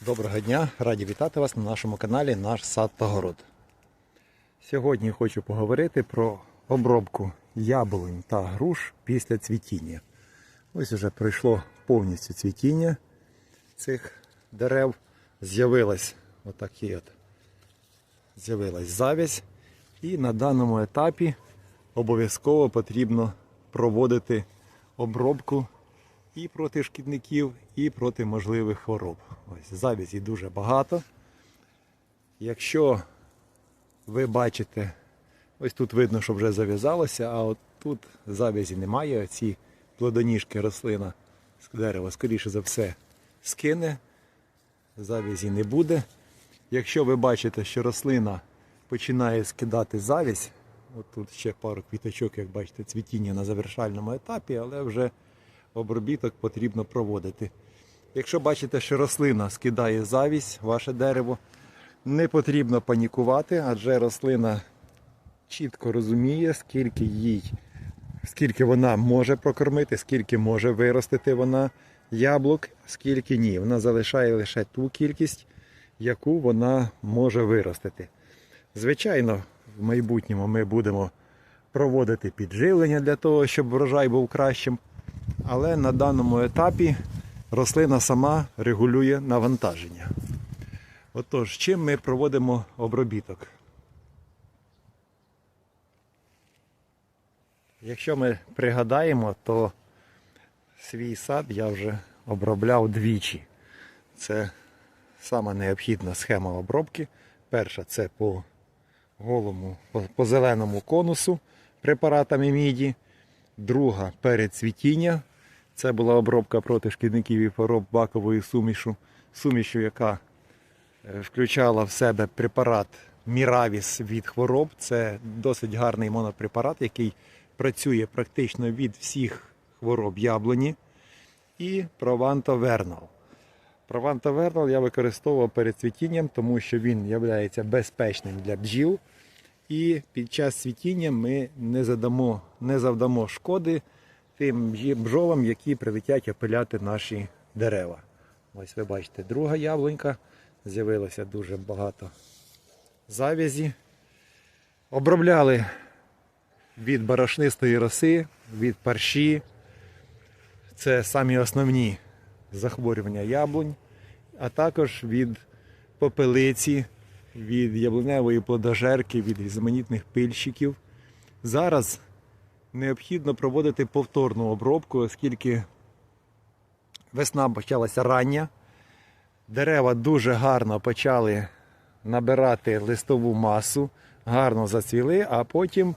Доброго дня! Раді вітати вас на нашому каналі Наш сад та город. Сьогодні хочу поговорити про обробку яблунь та груш після цвітіння. Ось уже пройшло повністю цвітіння цих дерев. З'явилась отакі от з'явилась завязь. І на даному етапі обов'язково потрібно проводити обробку і проти шкідників, і проти можливих хвороб. Ось завязі дуже багато. Якщо ви бачите, ось тут видно, що вже зав'язалося, а от тут завязі немає. Ці плодоніжки рослина з дерева, скоріше за все, скине, завязі не буде. Якщо ви бачите, що рослина починає скидати завязь, от тут ще пару квіточок, як бачите, цвітіння на завершальному етапі, але вже обробіток потрібно проводити. Якщо бачите, що рослина скидає завість, ваше дерево, не потрібно панікувати, адже рослина чітко розуміє, скільки їй, скільки вона може прокормити, скільки може виростити вона яблук, скільки ні. Вона залишає лише ту кількість, яку вона може виростити. Звичайно, в майбутньому ми будемо проводити підживлення для того, щоб врожай був кращим. Але на даному етапі рослина сама регулює навантаження. Отож, чим ми проводимо обробіток? Якщо ми пригадаємо, то свій сад я вже обробляв двічі. Це сама необхідна схема обробки. Перша це по голому, по, по зеленому конусу препаратами міді. Друга перед цвітіння. Це була обробка проти шкідників і хвороб баковою сумішу, сумішю, яка е, включала в себе препарат Міравіс від хвороб. Це досить гарний монопрепарат, який працює практично від всіх хвороб яблуні. І Прованто Вернал. Прованто Вернал я використовував перед цвітінням, тому що він є безпечним для бджіл. І під час цвітіння ми не, задамо, не завдамо шкоди тим бджолам, які прилетять опиляти наші дерева. Ось ви бачите, друга яблунька. З'явилося дуже багато завязі. Обробляли від барашнистої роси, від парші. Це самі основні захворювання яблунь, а також від попелиці, від яблуневої плодожерки, від різноманітних пильщиків. Зараз необхідно проводити повторну обробку, оскільки весна почалася рання. Дерева дуже гарно почали набирати листову масу, гарно зацвіли, а потім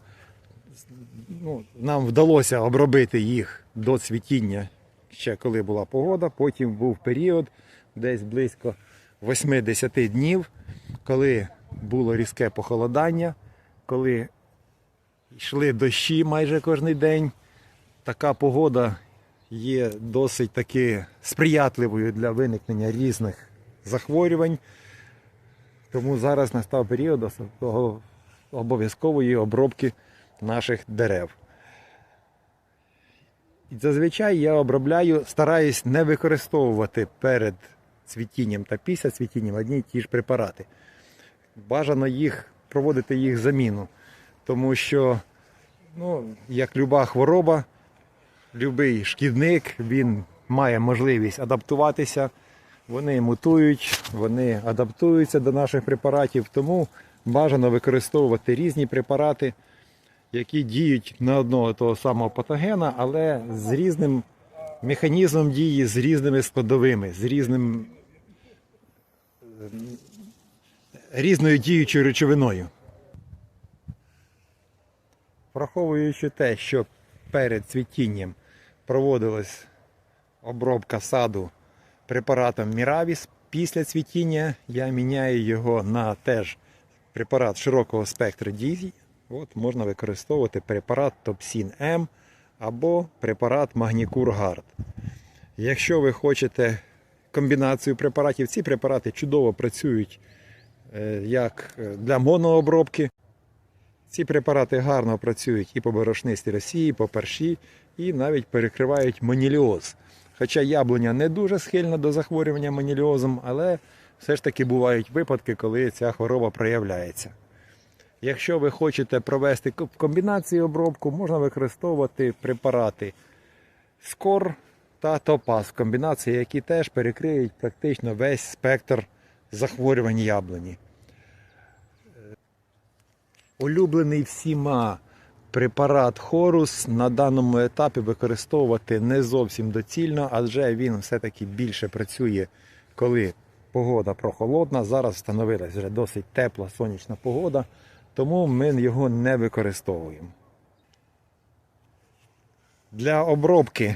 ну, нам вдалося обробити їх до цвітіння ще коли була погода. Потім був період десь близько 8-10 днів, коли було різке похолодання, коли йшли дощі майже кожен день. Така погода є досить таки сприятливою для виникнення різних захворювань. Тому зараз настав період обов'язкової обробки наших дерев. І зазвичай я обробляю, стараюсь не використовувати перед цвітінням та після цвітіння одні й ті ж препарати. Бажано їх проводити їх заміну, тому що, ну, як люба хвороба, любий шкідник, він має можливість адаптуватися. Вони мутують, вони адаптуються до наших препаратів, тому бажано використовувати різні препарати, які діють на одного того самого патогена, але з різним механізмом дії, з різними складовими, з різним, ем, різною діючою речовиною. Враховуючи те, що перед цвітінням проводилась обробка саду препаратом Міравіс, після цвітіння я міняю його на теж препарат широкого спектру дій. От можна використовувати препарат Топсін М або препарат Магнікур Гард. Якщо ви хочете комбінацію препаратів, ці препарати чудово працюють е, як е, для монообробки. Ці препарати гарно працюють і по борошнистій Росії, і по парші, і навіть перекривають моніліоз. Хоча яблуня не дуже схильна до захворювання маніліозом, але все ж таки бувають випадки, коли ця хвороба проявляється. Якщо ви хочете провести ко- комбінацію обробку, можна використовувати препарати Скор та Топаз в комбінації, які теж перекриють практично весь спектр захворювань яблуні. Улюблений всіма препарат Хорус на даному етапі використовувати не зовсім доцільно, адже він все-таки більше працює, коли погода прохолодна. Зараз встановилась вже досить тепла сонячна погода, тому ми його не використовуємо. Для обробки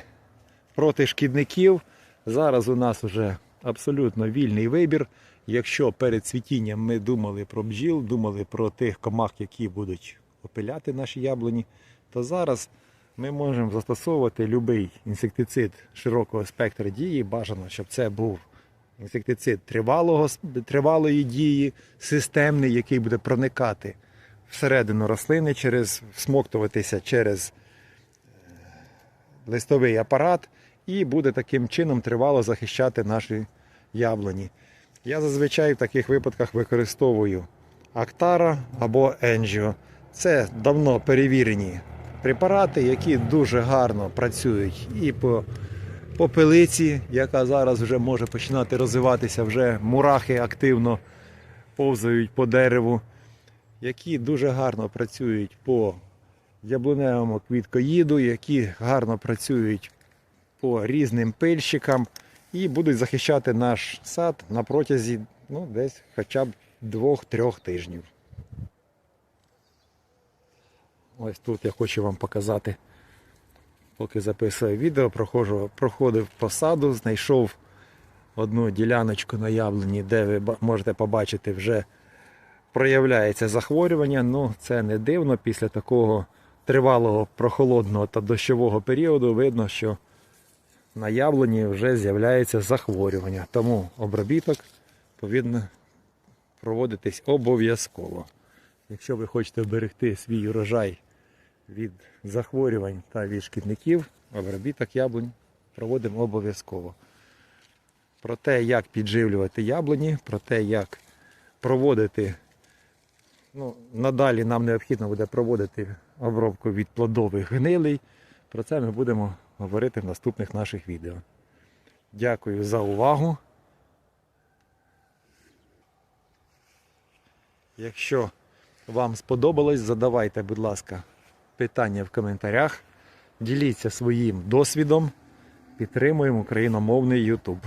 проти шкідників зараз у нас вже абсолютно вільний вибір. Якщо перед цвітінням ми думали про бджіл, думали про тих комах, які будуть опиляти наші яблуні, то зараз ми можемо застосовувати будь-який інсектицид широкого спектру дії. Бажано, щоб це був інсектицид тривалого, тривалої дії, системний, який буде проникати всередину рослини, через всмоктуватися через листовий апарат і буде таким чином тривало захищати наші яблуні. Я зазвичай в таких випадках використовую Актара або Енджіо. Це давно перевірені препарати, які дуже гарно працюють і по попелиці, яка зараз вже може починати розвиватися, вже мурахи активно повзають по дереву, які дуже гарно працюють по яблуневому квіткоїду, які гарно працюють по різним пильщикам і будуть захищати наш сад на протязі ну, десь хоча б 2-3 тижнів. Ось тут я хочу вам показати, поки записую відео, проходжу, проходив по саду, знайшов одну діляночку на яблуні, де ви можете побачити вже проявляється захворювання. Ну, це не дивно. Після такого тривалого прохолодного та дощового періоду видно, що на яблуні вже з'являється захворювання. Тому обробіток повинен проводитись обов'язково. Якщо ви хочете вберегти свій урожай від захворювань та від шкідників, обробіток яблунь проводимо обов'язково. Про те, як підживлювати яблуні, про те, як проводити Ну, надалі нам необхідно буде проводити обробку від плодових гнилей. Про це ми будемо говорити в наступних наших відео. Дякую за увагу. Якщо вам сподобалось, задавайте, будь ласка, питання в коментарях. Діліться своїм досвідом. Підтримуємо україномовний YouTube.